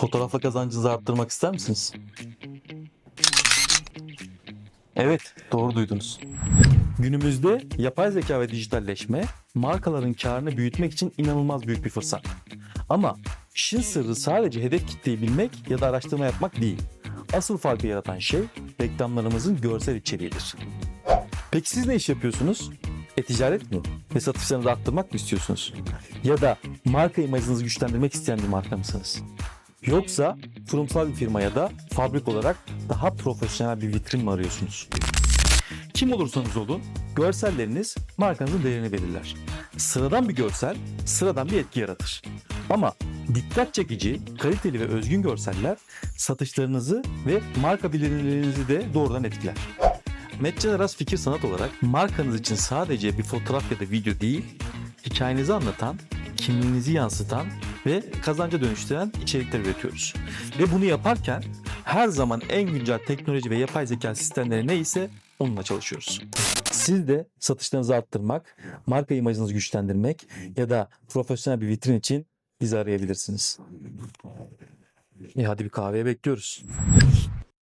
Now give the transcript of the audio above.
Fotoğrafla kazancınızı arttırmak ister misiniz? Evet, doğru duydunuz. Günümüzde yapay zeka ve dijitalleşme markaların karını büyütmek için inanılmaz büyük bir fırsat. Ama işin sırrı sadece hedef kitleyi bilmek ya da araştırma yapmak değil. Asıl farkı yaratan şey reklamlarımızın görsel içeriğidir. Peki siz ne iş yapıyorsunuz? E-ticaret mi? Ve satışlarınızı arttırmak mı istiyorsunuz? Ya da marka imajınızı güçlendirmek isteyen bir marka mısınız? Yoksa kurumsal bir firma ya da fabrik olarak daha profesyonel bir vitrin mi arıyorsunuz? Kim olursanız olun, görselleriniz markanızın değerini belirler. Sıradan bir görsel, sıradan bir etki yaratır. Ama dikkat çekici, kaliteli ve özgün görseller satışlarınızı ve marka bilinirliğinizi de doğrudan etkiler. Metcen Aras Fikir Sanat olarak markanız için sadece bir fotoğraf ya da video değil, hikayenizi anlatan, kimliğinizi yansıtan ve kazanca dönüştüren içerikler üretiyoruz. Ve bunu yaparken her zaman en güncel teknoloji ve yapay zeka sistemleri neyse onunla çalışıyoruz. Siz de satışlarınızı arttırmak, marka imajınızı güçlendirmek ya da profesyonel bir vitrin için bizi arayabilirsiniz. E hadi bir kahveye bekliyoruz.